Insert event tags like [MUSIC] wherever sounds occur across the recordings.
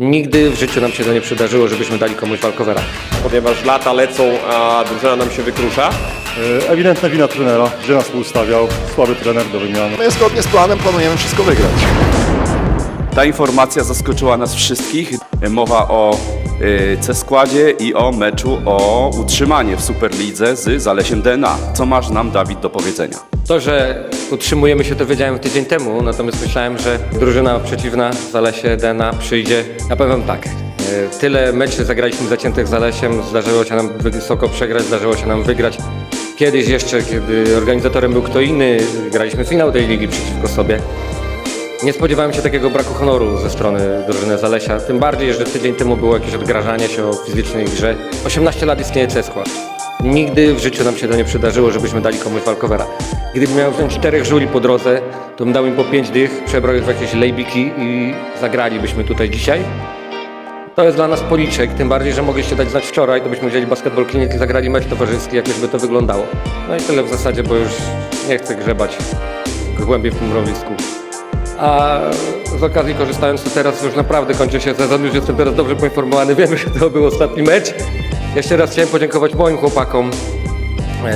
Nigdy w życiu nam się to nie przydarzyło, żebyśmy dali komuś walkowera. ponieważ lata lecą, a drużyna nam się wykrusza. E, Ewidentna wina trenera, gdzie nas tu ustawiał, słaby trener do wymiany. My zgodnie z planem planujemy wszystko wygrać. Ta informacja zaskoczyła nas wszystkich. Mowa o y, C-składzie i o meczu o utrzymanie w Superlidze z Zalesiem DNA. Co masz nam, Dawid, do powiedzenia? To, że utrzymujemy się, to wiedziałem tydzień temu, natomiast myślałem, że drużyna przeciwna w Zalesie Dena przyjdzie. Powiem wam tak, e, tyle meczy zagraliśmy zaciętych z Zalesiem, zdarzyło się nam wysoko przegrać, zdarzyło się nam wygrać. Kiedyś jeszcze, kiedy organizatorem był kto inny, graliśmy finał tej ligi przeciwko sobie. Nie spodziewałem się takiego braku honoru ze strony drużyny Zalesia, tym bardziej, że tydzień temu było jakieś odgrażanie się o fizycznej grze. 18 lat istnieje C-skład. Nigdy w życiu nam się to nie przydarzyło, żebyśmy dali komuś walkowera. Gdybym miał wziąć czterech żuli po drodze, to bym dał im po pięć dych, przebrał ich w jakieś lejbiki i zagralibyśmy tutaj dzisiaj. To jest dla nas policzek, tym bardziej, że mogliście dać znać wczoraj, to byśmy wzięli basketball klinik i zagrali mecz towarzyski, jakoś by to wyglądało. No i tyle w zasadzie, bo już nie chcę grzebać głębiej w tym mrowisku. A z okazji korzystając, to teraz już naprawdę kończy się sezon, już jestem teraz dobrze poinformowany, [LAUGHS] wiem, że to był ostatni mecz. Jeszcze raz chciałem podziękować moim chłopakom. E,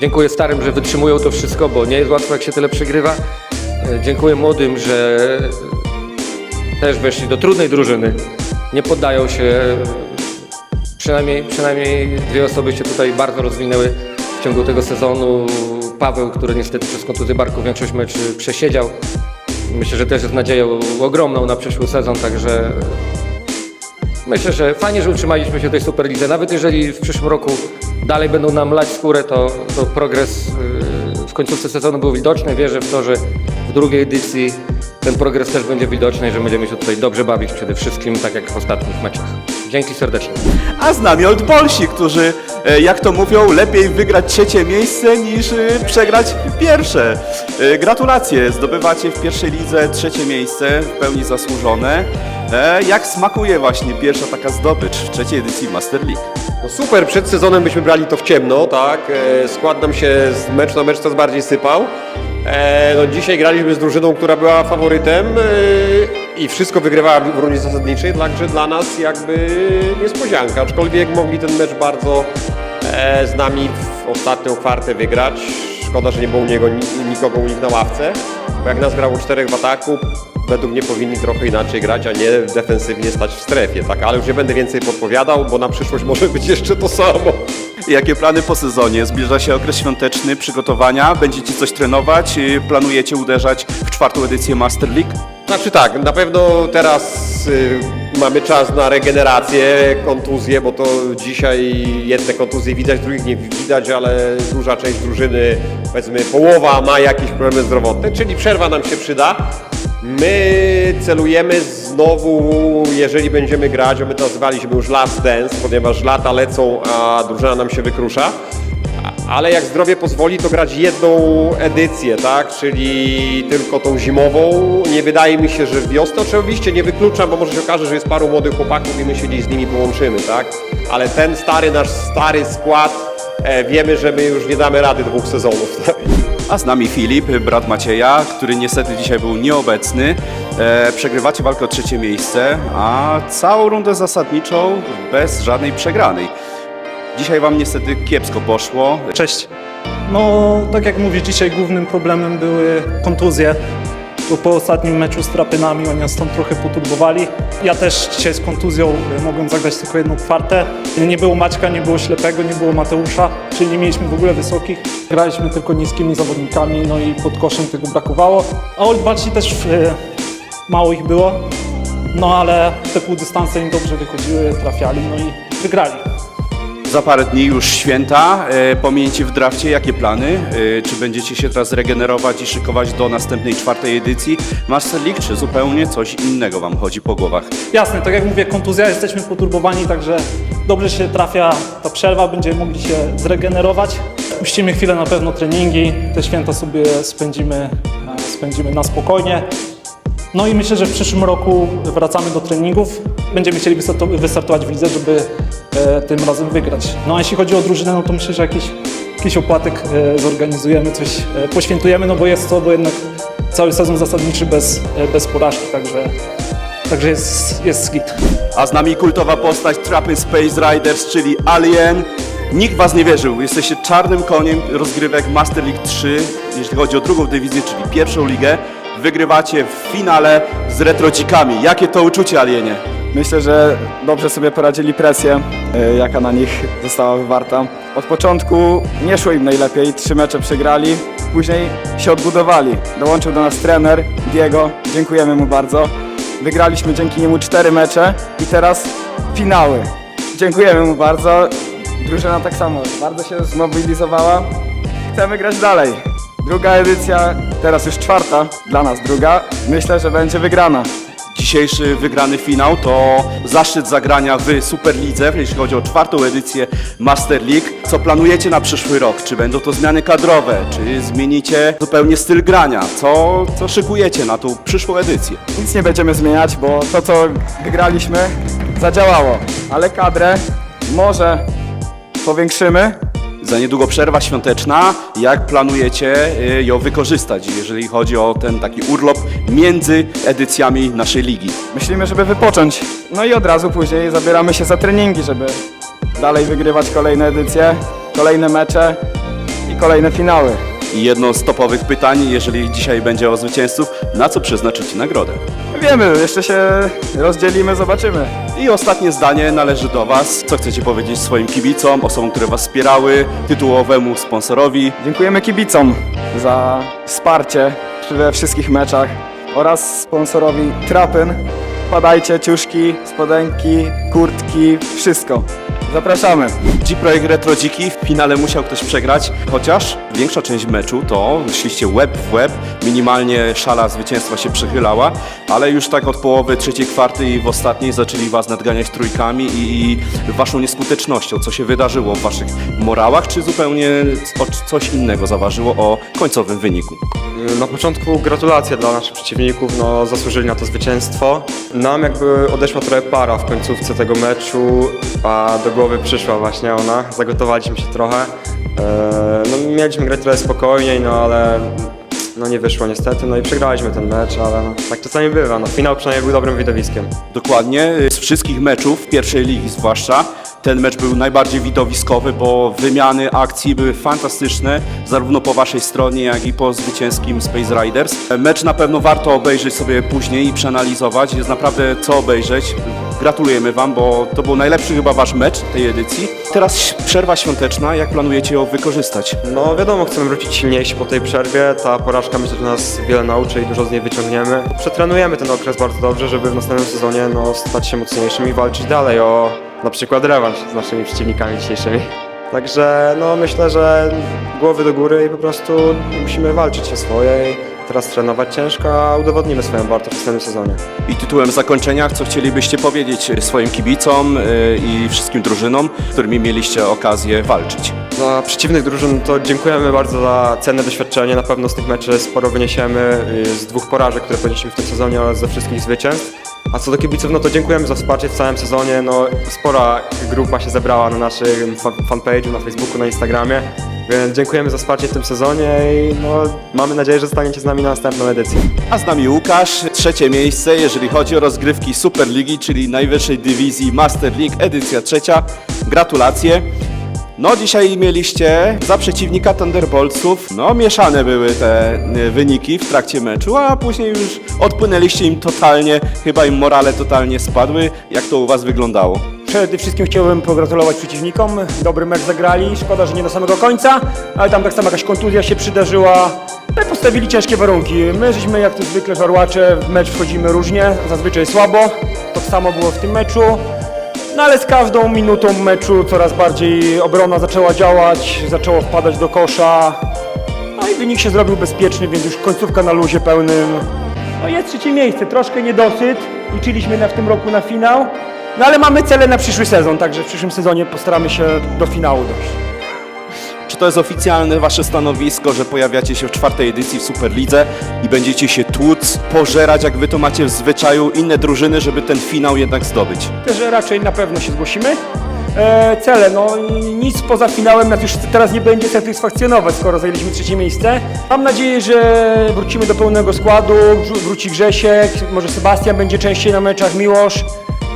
dziękuję starym, że wytrzymują to wszystko, bo nie jest łatwo jak się tyle przegrywa. E, dziękuję młodym, że też weszli do trudnej drużyny. Nie poddają się. Przynajmniej, przynajmniej dwie osoby się tutaj bardzo rozwinęły w ciągu tego sezonu. Paweł, który niestety przez kontuzję barku większość meczy przesiedział. Myślę, że też jest nadzieją ogromną na przyszły sezon, także myślę, że fajnie, że utrzymaliśmy się tej Superlidze. Nawet jeżeli w przyszłym roku dalej będą nam lać skórę, to, to progres yy, w końcówce sezonu był widoczny. Wierzę w to, że w drugiej edycji ten progres też będzie widoczny i że będziemy się tutaj dobrze bawić przede wszystkim, tak jak w ostatnich meczach. Dzięki serdecznie. A z nami Old Polsi, którzy, e, jak to mówią, lepiej wygrać trzecie miejsce niż e, przegrać pierwsze. E, Gratulacje, zdobywacie w pierwszej lidze trzecie miejsce, w pełni zasłużone. E, Jak smakuje właśnie pierwsza taka zdobycz w trzeciej edycji Master League? No super, przed sezonem byśmy brali to w ciemno, tak? E, Skład nam się z mecz na mecz coraz bardziej sypał. E, No dzisiaj graliśmy z drużyną, która była faworytem e, i wszystko wygrywała w rundzie zasadniczej, także dla nas jakby niespodzianka, aczkolwiek mogli ten mecz bardzo e, z nami w ostatnią kwartę wygrać. Szkoda, że nie było u niego ni- nikogo u nich na ławce, bo jak nas grało czterech w ataku, według mnie powinni trochę inaczej grać, a nie defensywnie stać w strefie, tak? Ale już nie będę więcej podpowiadał, bo na przyszłość [LAUGHS] może być jeszcze to samo. Jakie plany po sezonie? Zbliża się okres świąteczny, przygotowania. Będziecie coś trenować? Y, Planujecie uderzać w czwartą edycję Master League? Znaczy tak, na pewno teraz y, mamy czas na regenerację, kontuzje, bo to dzisiaj jedne kontuzje widać, drugich nie widać, ale duża część drużyny, powiedzmy połowa ma jakieś problemy zdrowotne, czyli przerwa nam się przyda. My celujemy znowu, jeżeli będziemy grać, bo my to nazywaliśmy już Last Dance, ponieważ lata lecą, a drużyna nam się wykrusza. A- Ale jak zdrowie pozwoli, to grać jedną edycję, tak? Czyli tylko tą zimową. Nie wydaje mi się, że w wiosnę. Oczywiście nie wykluczam, bo może się okaże, że jest paru młodych chłopaków i my się gdzieś z nimi połączymy, tak? Ale ten stary, nasz stary skład, e, wiemy, że my już nie damy rady dwóch sezonów, tak? A z nami Filip, brat Macieja, który niestety dzisiaj był nieobecny. E, przegrywacie walkę o trzecie miejsce, a całą rundę zasadniczą bez żadnej przegranej. Dzisiaj wam niestety kiepsko poszło. Cześć. No, tak jak mówisz, dzisiaj głównym problemem były kontuzje. Bo po ostatnim meczu z Trapynami oni nas tam trochę poturbowali. Ja też dzisiaj z kontuzją y, mogłem zagrać tylko jedną kwartę. Nie było Maćka, nie było Ślepego, nie było Mateusza, czyli nie mieliśmy w ogóle wysokich. Graliśmy tylko niskimi zawodnikami, no i pod koszem tego brakowało. A Old Balci też y, mało ich było, no ale te półdystanse im dobrze wychodziły, trafiali, no i wygrali. Za parę dni już święta. E, w drafcie, jakie plany? E, czy będziecie się teraz regenerować i szykować do następnej czwartej edycji Master League, czy zupełnie coś innego wam chodzi po głowach? Jasne, tak jak mówię, kontuzja, jesteśmy poturbowani, także dobrze się trafia ta przerwa, będziemy mogli się zregenerować. Puścimy chwilę na pewno treningi, te święta sobie spędzimy, e, spędzimy na spokojnie. No i myślę, że w przyszłym roku wracamy do treningów. Będziemy chcieli wystarto- wystartować w lidze, żeby e, tym razem wygrać. No a jeśli chodzi o drużynę, no to myślę, że jakiś, jakiś opłatek e, zorganizujemy, coś e, poświętujemy, no bo jest to bo jednak cały sezon zasadniczy bez, bez porażki, także także jest, jest git. A z nami kultowa postać Trapy Space Riders, czyli Alien. Nikt was nie wierzył, jesteście czarnym koniem rozgrywek Master League 3, jeśli chodzi o drugą dywizję, czyli pierwszą ligę. Wygrywacie w finale z retrocikami. Jakie to uczucie, Alienie? Myślę, że dobrze sobie poradzili presję, e, jaka na nich została wywarta. Od początku nie szło im najlepiej, trzy mecze przegrali, później się odbudowali. Dołączył do nas trener Diego, dziękujemy mu bardzo. Wygraliśmy dzięki niemu cztery mecze i teraz finały. Dziękujemy mu bardzo. Drużyna tak samo bardzo się zmobilizowała. Chcemy grać dalej. Druga edycja, teraz już czwarta, dla nas druga. Myślę, że będzie wygrana. Dzisiejszy wygrany finał to zaszczyt zagrania w Superlidze, jeśli chodzi o czwartą edycję Master League. Co planujecie na przyszły rok? Czy będą to zmiany kadrowe? Czy zmienicie zupełnie styl grania? Co, co szykujecie na tą przyszłą edycję? Nic nie będziemy zmieniać, bo to co wygraliśmy zadziałało, ale kadrę może powiększymy. Za niedługo przerwa świąteczna. Jak planujecie y, ją wykorzystać, jeżeli chodzi o ten taki urlop między edycjami naszej ligi? Myślimy, żeby wypocząć. No i od razu później zabieramy się za treningi, żeby dalej wygrywać kolejne edycje, kolejne mecze i kolejne finały. I jedno z topowych pytań, jeżeli dzisiaj będzie o zwycięzców, na co przeznaczycie nagrodę? Wiemy, jeszcze się rozdzielimy, zobaczymy. I ostatnie zdanie należy do Was. Co chcecie powiedzieć swoim kibicom, osobom, które Was wspierały, tytułowemu sponsorowi? Dziękujemy kibicom za wsparcie we wszystkich meczach oraz sponsorowi Trapyn. Wpadajcie, ciuszki, spodenki, kurtki, wszystko. Zapraszamy. G-Projekt Retro Dziki w finale musiał ktoś przegrać, chociaż większa część meczu to szliście łeb w łeb, minimalnie szala zwycięstwa się przychylała, ale już tak od połowy trzeciej kwarty i w ostatniej zaczęli was nadganiać trójkami i, waszą nieskutecznością. Co się wydarzyło w waszych morałach, czy zupełnie coś innego zaważyło o końcowym wyniku? Na początku gratulacje dla naszych przeciwników, no zasłużyli na to zwycięstwo. Nam jakby odeszła trochę para w końcówce tego meczu, a do głowy przyszła właśnie ona. Zagotowaliśmy się trochę. Eee, No mieliśmy grać trochę spokojniej, no ale no nie wyszło niestety, no i przegraliśmy ten mecz, ale no, tak czasami bywa. No finał przynajmniej był dobrym widowiskiem. Dokładnie, z wszystkich meczów pierwszej ligi zwłaszcza, ten mecz był najbardziej widowiskowy, bo wymiany akcji były fantastyczne, zarówno po waszej stronie, jak i po zwycięskim Space Riders. Mecz na pewno warto obejrzeć sobie później i przeanalizować, jest naprawdę co obejrzeć. Gratulujemy wam, bo to był najlepszy chyba wasz mecz tej edycji. Teraz przerwa świąteczna, jak planujecie ją wykorzystać? No wiadomo, chcemy wrócić silniejsi po tej przerwie. Ta porażka myślę, że nas wiele nauczy i dużo z niej wyciągniemy. Przetrenujemy ten okres bardzo dobrze, żeby w następnym sezonie no, stać się mocniejszym i walczyć dalej o na przykład rewanż z naszymi przeciwnikami dzisiejszymi. Także no myślę, że głowy do góry i po prostu musimy walczyć o swoje i teraz trenować ciężko, a udowodnimy swoją wartość w następnym sezonie. I tytułem zakończenia, co chcielibyście powiedzieć swoim kibicom yy, i wszystkim drużynom, z którymi mieliście okazję walczyć? Dla przeciwnych drużyn to dziękujemy bardzo za cenne doświadczenie. Na pewno z tych meczy sporo wyniesiemy y, z dwóch porażek, które ponieśliśmy w tym sezonie oraz ze wszystkich zwycięstw. A co do kibiców, no to dziękujemy za wsparcie w całym sezonie. No, spora grupa się zebrała na naszym fa- fanpage'u, na Facebooku, na Instagramie. Więc dziękujemy za wsparcie w tym sezonie i no, mamy nadzieję, że zostaniecie z nami na następną edycję. A z nami Łukasz, trzecie miejsce, jeżeli chodzi o rozgrywki Superligi, czyli najwyższej dywizji Master League, edycja trzecia. Gratulacje. No dzisiaj mieliście za przeciwnika Thunderboltsów, no mieszane były te y, wyniki w trakcie meczu, a później już odpłynęliście im totalnie, chyba im morale totalnie spadły. Jak to u was wyglądało? Przede wszystkim chciałbym pogratulować przeciwnikom. Dobry mecz zagrali. Szkoda, że nie do samego końca, ale tam tak samo jakaś kontuzja się przydarzyła. I postawili ciężkie warunki. My żeśmy jak to zwykle żarłacze, w mecz wchodzimy różnie, zazwyczaj słabo. To samo było w tym meczu. No ale z każdą minutą meczu coraz bardziej obrona zaczęła działać, zaczęło wpadać do kosza. No i wynik się zrobił bezpieczny, więc już końcówka na luzie pełnym. No jest trzecie miejsce, troszkę niedosyt. Liczyliśmy na, w tym roku na finał. No ale mamy cele na przyszły sezon, także w przyszłym sezonie postaramy się do finału dojść. Czy to jest oficjalne wasze stanowisko, że pojawiacie się w czwartej edycji w Superlidze i będziecie się tłuc, pożerać, jak wy to macie w zwyczaju, inne drużyny, żeby ten finał jednak zdobyć? Też raczej na pewno się zgłosimy. e, cele. No nic poza finałem nas już teraz nie będzie satysfakcjonować, skoro zajęliśmy trzecie miejsce. Mam nadzieję, że wrócimy do pełnego składu, wró- wróci Grzesiek, może Sebastian będzie częściej na meczach, Miłosz.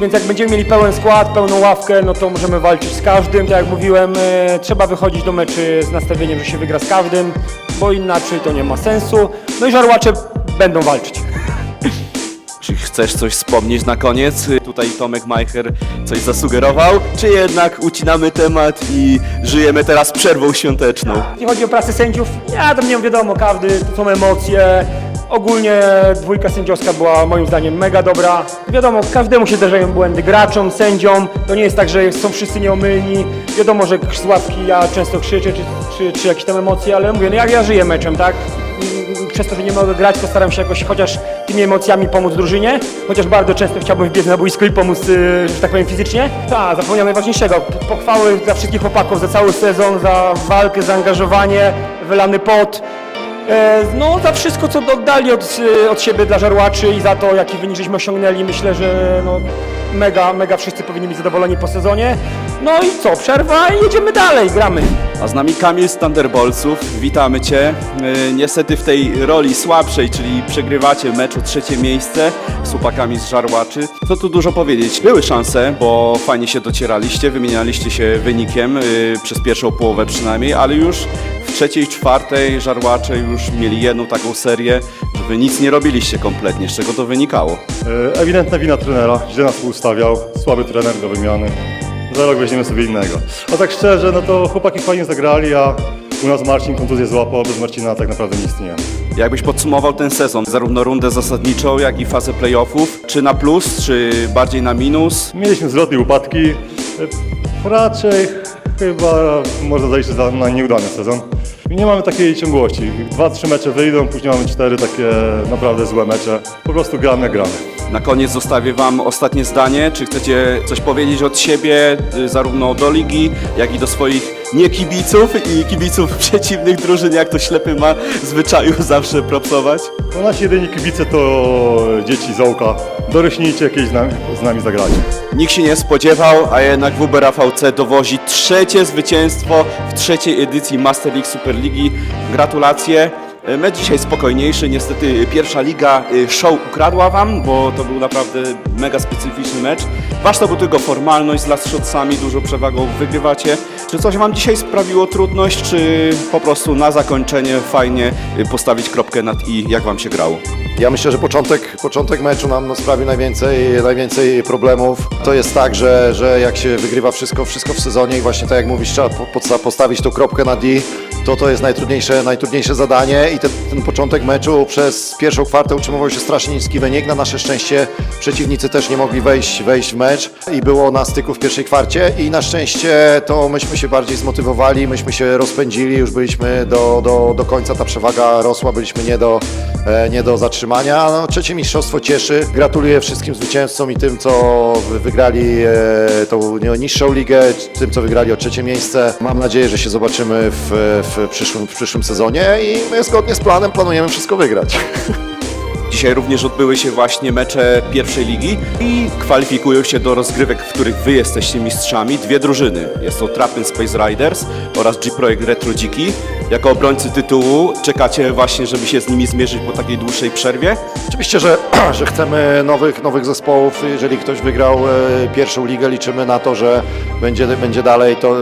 Więc jak będziemy mieli pełen skład, pełną ławkę, no to możemy walczyć z każdym. Tak jak mówiłem, e, trzeba wychodzić do meczy z nastawieniem, że się wygra z każdym, bo inaczej to nie ma sensu. No i żarłacze będą walczyć. [LAUGHS] Czy chcesz coś wspomnieć na koniec? Tutaj Tomek Majcher coś zasugerował, czy jednak ucinamy temat i żyjemy teraz przerwą świąteczną? Jeśli chodzi o pracę sędziów, ja tam nie wiadomo, każdy, to są emocje. Ogólnie dwójka sędziowska była moim zdaniem mega dobra. Wiadomo, każdemu się zdarzają błędy, graczom, sędziom. To nie jest tak, że są wszyscy nieomylni. Wiadomo, że z ławki ja często krzyczę, czy, czy, czy jakieś tam emocje, ale mówię, no jak ja żyję meczem, tak? Mm, Przez to, że nie mogę grać, to staram się jakoś chociaż tymi emocjami pomóc drużynie. Chociaż bardzo często chciałbym wbiec na boisko i pomóc, y, że tak powiem, fizycznie. Tak, zapomniałem najważniejszego. Pochwały dla wszystkich chłopaków za cały sezon, za walkę, zaangażowanie, wylany pot. E, No, za wszystko, co oddali od, y, od siebie dla żarłaczy i za to, jaki wynik żeśmy osiągnęli, myślę, że no, mega, mega wszyscy powinni być zadowoleni po sezonie. No i co, przerwa i jedziemy dalej, gramy. A z nami Kamil z Thunderboltsów. Witamy Cię. Yy, Niestety w tej roli słabszej, czyli przegrywacie mecz o trzecie miejsce z chłopakami z Żarłaczy. Co tu dużo powiedzieć? Były szanse, bo fajnie się docieraliście, wymienialiście się wynikiem yy, przez pierwszą połowę przynajmniej, ale już w trzeciej, czwartej Żarłacze już mieli jedną taką serię, Wy nic nie robiliście kompletnie. Z czego to wynikało? E, Ewidentna wina trenera, źle nas ustawiał, słaby trener do wymiany. Za rok weźmiemy sobie innego. A tak szczerze, no to chłopaki fajnie zagrali, a u nas Marcin kontuzję złapał, bez Marcina tak naprawdę nie istnieje. Jakbyś podsumował ten sezon, zarówno rundę zasadniczą, jak i fazę playoffów, czy na plus, czy bardziej na minus? Mieliśmy wzloty i upadki. E, Raczej chyba można zaliczyć za, na nieudany sezon. Nie mamy takiej ciągłości. Dwa, trzy mecze wyjdą, później mamy cztery takie naprawdę złe mecze. Po prostu gramy gramy. Na koniec zostawię Wam ostatnie zdanie. Czy chcecie coś powiedzieć od siebie, y, zarówno do ligi, jak i do swoich niekibiców i kibiców przeciwnych drużyn, jak to ślepy ma zwyczaju [LAUGHS] zawsze propsować? No nasi jedyni kibice to dzieci z Ołka. Dorośnijcie jakieś z nami, z nami zagracie. Nikt się nie spodziewał, a jednak WB VC dowozi trzecie zwycięstwo w trzeciej edycji Master League Superligi. Gratulacje. E, Mecz dzisiaj spokojniejszy, niestety pierwsza liga y, show ukradła wam, bo to był naprawdę mega specyficzny mecz. Wasz to był tylko formalność z last shotsami, dużą przewagą wygrywacie. Czy coś wam dzisiaj sprawiło trudność, czy po prostu na zakończenie fajnie y, postawić kropkę nad i, jak wam się grało? Ja myślę, że początek, początek meczu nam no, sprawił najwięcej, najwięcej problemów. To jest tak, że, że jak się wygrywa wszystko, wszystko w sezonie i właśnie tak jak mówisz, trzeba po- postawić tą kropkę na D, to to jest najtrudniejsze, najtrudniejsze zadanie i ten, ten początek meczu przez pierwszą kwartę utrzymywał się strasznie niski wynik. Na nasze szczęście przeciwnicy też nie mogli wejść, wejść w mecz i było na styku w pierwszej kwarcie i na szczęście to myśmy się bardziej zmotywowali, myśmy się rozpędzili, już byliśmy do, do, do końca, ta przewaga rosła, byliśmy nie do, e, nie do zatrzymania. No, trzecie mistrzostwo cieszy. Gratuluję wszystkim zwycięzcom i tym, co wy- wygrali e, tą niższą ligę, tym, co wygrali o trzecie miejsce. Mam nadzieję, że się zobaczymy w, w, przyszłym, w przyszłym sezonie i my zgodnie z planem planujemy wszystko wygrać. [LAUGHS] Dzisiaj również odbyły się właśnie mecze pierwszej ligi i kwalifikują się do rozgrywek, w których wy jesteście mistrzami. Dwie drużyny. Jest to Trapin Space Riders oraz G-Projekt Retro Dziki. Jako obrońcy tytułu czekacie właśnie, żeby się z nimi zmierzyć po takiej dłuższej przerwie. Oczywiście, że, [CLEARS THROAT] że chcemy nowych, nowych zespołów. Jeżeli ktoś wygrał e, pierwszą ligę, liczymy na to, że będzie, będzie dalej to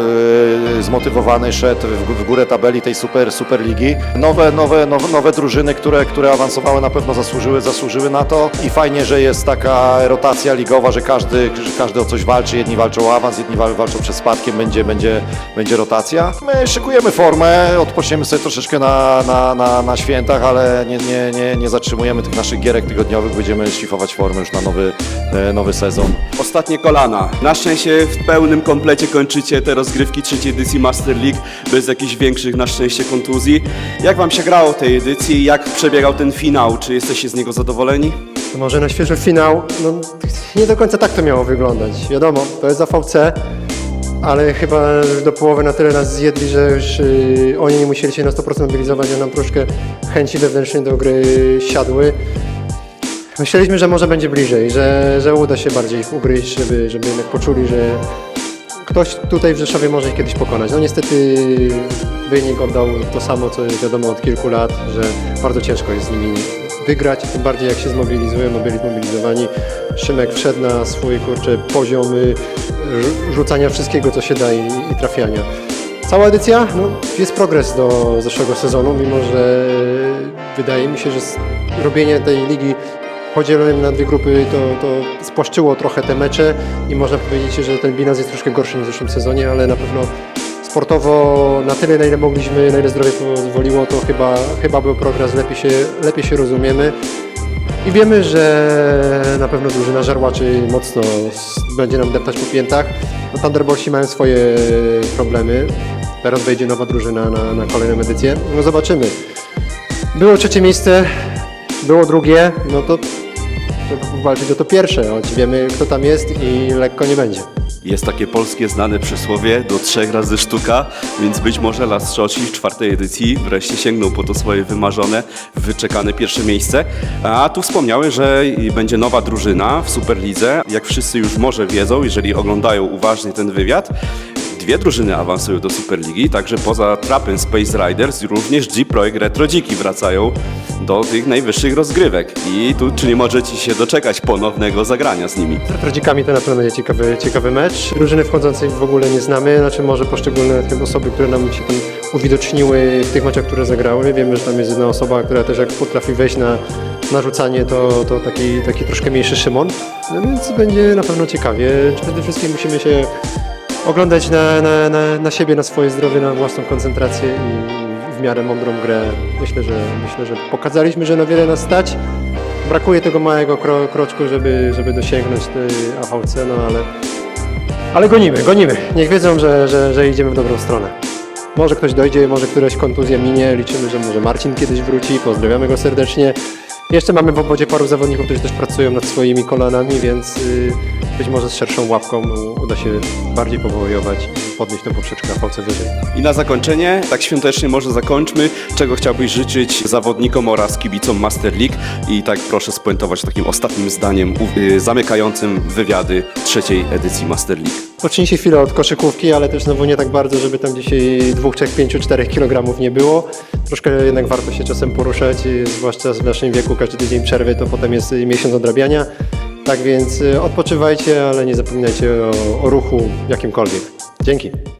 e, zmotywowany, szedł w, w górę tabeli tej super, super ligi. Nowe, nowe, nowe, nowe drużyny, które, które awansowały na pewno zasłużyły, zasłużyły na to i fajnie, że jest taka rotacja ligowa, że każdy, że każdy o coś walczy. Jedni walczą o awans, jedni wal- walczą przed spadkiem, będzie, będzie, będzie rotacja. My szykujemy formę, odpoczniemy sobie troszeczkę na, na, na, na świętach, ale nie, nie, nie, nie zatrzymujemy tych naszych gierek tygodniowych, będziemy szlifować formę już na nowy, e, nowy sezon. Ostatnie kolana. Na szczęście w pełnym komplecie kończycie te rozgrywki trzeciej edycji Master League bez jakichś większych na szczęście kontuzji. Jak wam się grało w tej edycji? Jak przebiegał ten finał? Czy jesteście z niego zadowoleni? To może na świeży finał, no nie do końca tak to miało wyglądać. Wiadomo, to jest AVC, ale chyba do połowy na tyle nas zjedli, że już y, oni nie musieli się na 100% mobilizować, a nam troszkę chęci wewnętrznie do gry siadły. Myśleliśmy, że może będzie bliżej, że, że uda się bardziej ich ugryźć, żeby, żeby jednak poczuli, że ktoś tutaj w Rzeszowie może ich kiedyś pokonać. No niestety wynik oddał to samo, co wiadomo od kilku lat, że bardzo ciężko jest z nimi wygrać, tym bardziej jak się zmobilizują, no byli zmobilizowani. Szymek wszedł na swój kurczę poziom y, rzu- rzucania wszystkiego, co się da i, i trafiania. Cała edycja, no, jest progres do zeszłego sezonu, mimo że wydaje mi się, że robienie tej ligi podzielonym na dwie grupy to, to spłaszczyło trochę te mecze i można powiedzieć, że ten bilans jest troszkę gorszy niż w zeszłym sezonie, ale na pewno sportowo na tyle, na ile mogliśmy, na ile zdrowie pozwoliło, to chyba, chyba był progres, lepiej się, lepiej się rozumiemy. I wiemy, że na pewno drużyna żarłaczy mocno będzie nam deptać po piętach. No, Thunderbolci mają swoje problemy. Teraz wejdzie nowa drużyna na, na kolejną edycję. No zobaczymy. Było trzecie miejsce, było drugie, no to, to walczyć o to pierwsze, choć wiemy kto tam jest i lekko nie będzie. Jest takie polskie znane przysłowie do trzech razy sztuka, więc być może Las Szoci w czwartej edycji wreszcie sięgną po to swoje wymarzone, wyczekane pierwsze miejsce. A tu wspomniały, że będzie nowa drużyna w Superlidze. Jak wszyscy już może wiedzą, jeżeli oglądają uważnie ten wywiad, Dwie drużyny awansują do Superligi, także poza Trapem Space Riders również G-Projekt Retro Dziki wracają do tych najwyższych rozgrywek. I tu czy nie możecie się doczekać ponownego zagrania z nimi? Z retrodzikami to na pewno będzie ciekawy, ciekawy mecz. Drużyny wchodzącej w ogóle nie znamy, znaczy może poszczególne osoby, które nam się tam uwidoczniły w tych meczach, które zagrały. Wiemy, że tam jest jedna osoba, która też jak potrafi wejść na narzucanie, to, to taki, taki troszkę mniejszy Szymon. No więc będzie na pewno ciekawie. Przede wszystkim musimy się oglądać na, na, na, na siebie, na swoje zdrowie, na własną koncentrację i miarę mądrą grę. Myślę, że myślę, że pokazaliśmy, że na wiele nas stać. Brakuje tego małego kro, kroczku, żeby, żeby dosięgnąć tej AVC, no ale, ale gonimy, gonimy. Niech wiedzą, że, że, że idziemy w dobrą stronę. Może ktoś dojdzie, może któraś kontuzja minie, liczymy, że może Marcin kiedyś wróci, pozdrawiamy go serdecznie. Jeszcze mamy w obodzie paru zawodników, którzy też pracują nad swoimi kolanami, więc y, być może z szerszą łapką uda się bardziej powojować podnieść tą poprzeczkę AVC wyżej. I na zakończenie, tak świątecznie może zakończmy, czego chciałbyś życzyć zawodnikom oraz kibicom Master League i tak proszę spuentować takim ostatnim zdaniem y, zamykającym wywiady trzeciej edycji Master League. Odpocznijcie chwilę od koszykówki, ale też znowu nie tak bardzo, żeby tam dzisiaj 2, 3, 5, 4 kg nie było. Troszkę jednak warto się czasem poruszać, y, zwłaszcza w naszym wieku, każdy tydzień przerwy to potem jest y, miesiąc odrabiania. Tak więc odpoczywajcie, ale nie zapominajcie o, o ruchu jakimkolwiek. Dzięki.